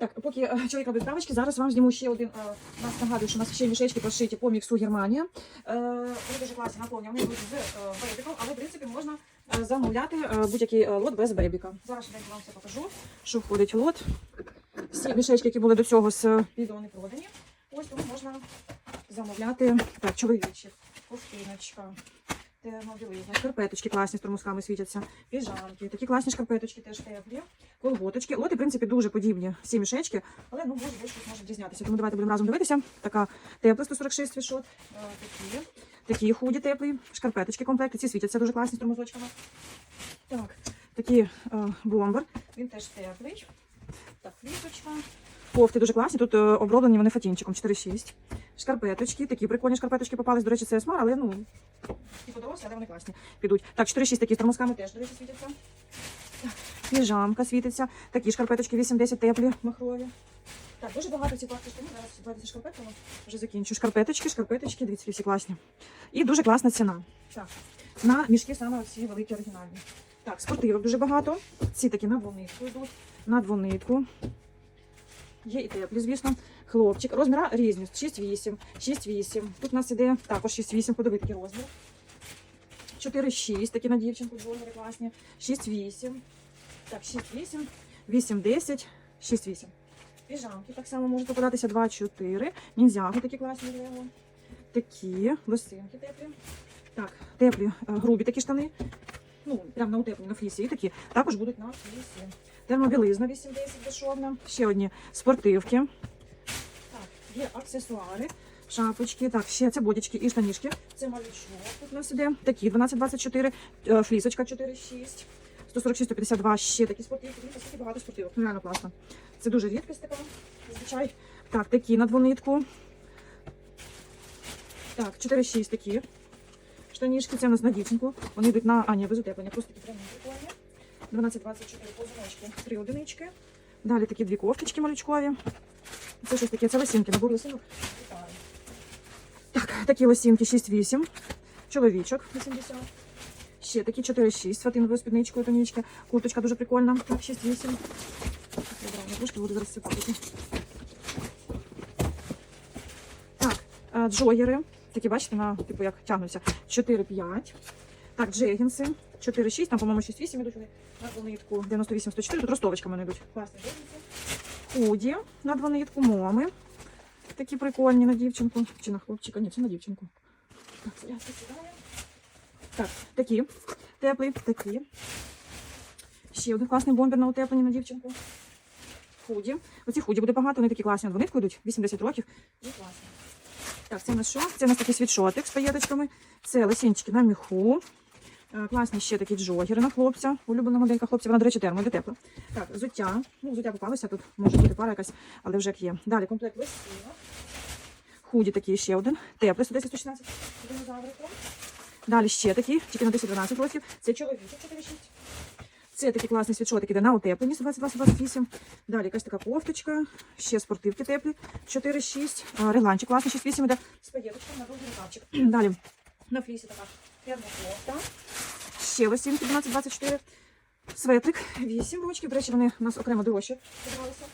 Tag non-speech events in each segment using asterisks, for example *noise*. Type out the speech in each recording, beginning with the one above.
Так, поки е, чоловік робить правочки, зараз вам зніму ще один. е, у нас нагадую, що у нас ще мішечки пошиті по міксу Германія. Е, Вони дуже класні наповнені, вони йдуть з е, бейбіком, але в принципі можна е, замовляти е, будь-який е, лот без бейбіка. Зараз швиденько вам все покажу, що входить в лот. Всі мішечки, які були до цього з е, відео, не продані. Ось тому можна замовляти так, чоловічі, ковтиночка. Термобілизна, шкарпеточки класні з тормозками світяться, піжамки, такі класні шкарпеточки теж теплі, колготочки. Лоти, в принципі, дуже подібні всі мішечки, але ну може щось може відрізнятися. Тому давайте будемо разом дивитися. Така тепла 146 свішот, е, такі, такі худі теплі, шкарпеточки комплекти. Ці світяться дуже класні з тормозочками. Так, такі е, бомбер. Він теж теплий. Так, флісочка. Кофти дуже класні. Тут е, оброблені вони фатінчиком 4,6. Шкарпеточки, такі прикольні шкарпеточки попались. До речі, це смар, але ну. Ті подорослі, але вони класні. Підуть. Так, 4,6 такі з тормозками теж, до речі, світяться. Так, піжамка світиться. Такі шкарпеточки 8-10 теплі, махрові. Так, дуже багато ці пластик штанів. Зараз давайте шкарпетками вже закінчу. Шкарпеточки, шкарпеточки, дивіться, всі класні. І дуже класна ціна. Так, на мішки саме всі великі оригінальні. Так, спортивок дуже багато. Ці такі на двонитку йдуть, на двонитку. Є і теплі, звісно. Хлопчик. Розміра різні. 6-8, 6-8. Тут у нас іде також 6-8, подиви такий розмір. 4-6, такі на дівчинку джогери класні. 6-8. Так, 6-8, 8-10, 6-8. Піжамки так само можуть попадатися 2-4. Ніндзяги такі класні лево. Такі, лосинки теплі. Так, теплі, е, грубі такі штани. Ну, прямо на утеплені, на флісі. І такі також будуть на флісі. Термобілизна 8-10 безшовна. Ще одні спортивки. Так, є аксесуари, шапочки. Так, ще це бодічки і штанішки. Це малючок. Тут у нас іде такі 12-24, е, флісочка 4-6. 146-152, ще такі спортивки. Скільки багато спортивок. Ну, реально класно. Це дуже рідкість така, зазвичай. Так, такі на двонитку. Так, 4-6 такі. Штанішки, це у нас на дівчинку. Вони йдуть на, а ні, без утеплення, просто такі прямі прикольні. 12-24 позиночки, 3 одинички. Далі такі дві кофточки малючкові. Це щось таке, це лосінки, набор лосінок. Так, такі лосінки 6-8. Чоловічок 80. Ще такі 4-6. Сватиновою спідничкою тонічки. Курточка дуже прикольна. Так, 6-8. Трошки буду зараз сипати. Так, е, джогери. Такі, бачите, на, типу, як тягнуться. 4-5. Так, джегінси. 4-6, там, по-моєму, 6-8 ідуть вони на двонитку. 98-104. Тут ростовочками йдуть. Класні джегінси. Худі на двонитку. Моми. Такі прикольні на дівчинку. Чи на хлопчика? Ні, це на дівчинку. Так, такі теплі, такі. Ще один класний бомбер на утеплені на дівчинку. Худі. Оці худі буде багато, вони такі класні. Вони йдуть 80 років. І класні. Так, це у нас що? Це у нас такий світшотик з паєточками. Це лосінчики на міху. Е, Класні ще такі джогери на хлопця. Улюблена моделька хлопця. Вона, до речі, термо, де тепло. Так, взуття. Ну, взуття попалося, тут може бути пара якась, але вже як є. Далі комплект лосінок. Худі такі ще один. Теплий 110-116 динозавриком. Далі ще такі, тільки на 10-12 років. Це чоловічок 4-6. Це такий класний світшотик іде на утеплені 120-28. Далі якась така кофточка, ще спортивки теплі 4-6. А, Регланчик класний 6-8 іде з паєточком на довгий рукавчик. *clears throat* Далі на флісі така термокофта. Ще лосінки 12-24. Светрик 8 ручків. До речі, вони у нас окремо дорожче подавалися.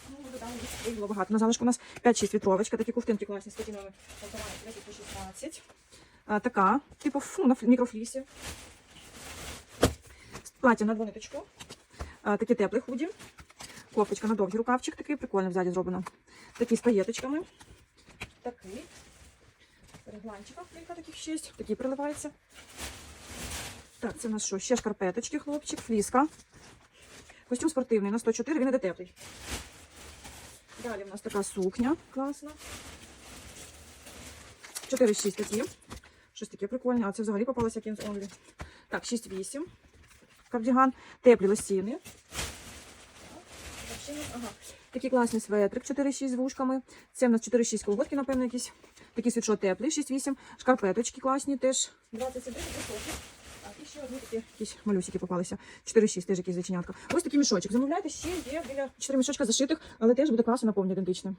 Ну, було багато. На залишку у нас 5-6 вітровочка. Такі ковтинки класні з патінами. 10-16. А, така, типу, фу, на мікрофлісі. Плаття на двониточку. Такі теплі худі. Кофточка на довгий рукавчик, такий прикольно взаді зроблено. Такі з паєточками. Такий. Регланчика, кілька таких шість. Такі приливаються. Так, це у нас що? Ще шкарпеточки, хлопчик, фліска. Костюм спортивний на 104, він іде теплий. Далі у нас така сукня класна. 4-6 такі. Щось таке прикольне, а це взагалі попалося якимсь онлі. Так, 6-8. Кардіган. Теплі лосіни. Ага. Такий класний светрик 4-6 з вушками. Це в нас 4-6 колготки, напевно, якісь. Такий світшот теплий, 6-8. Шкарпеточки класні теж. 27 високі. Так, і ще одні такі якісь малюсики попалися. 4-6 теж якісь зачинятка. Ось такий мішочок. Замовляйте, ще є біля 4 мішочка зашитих, але теж буде класно наповнення ідентичне.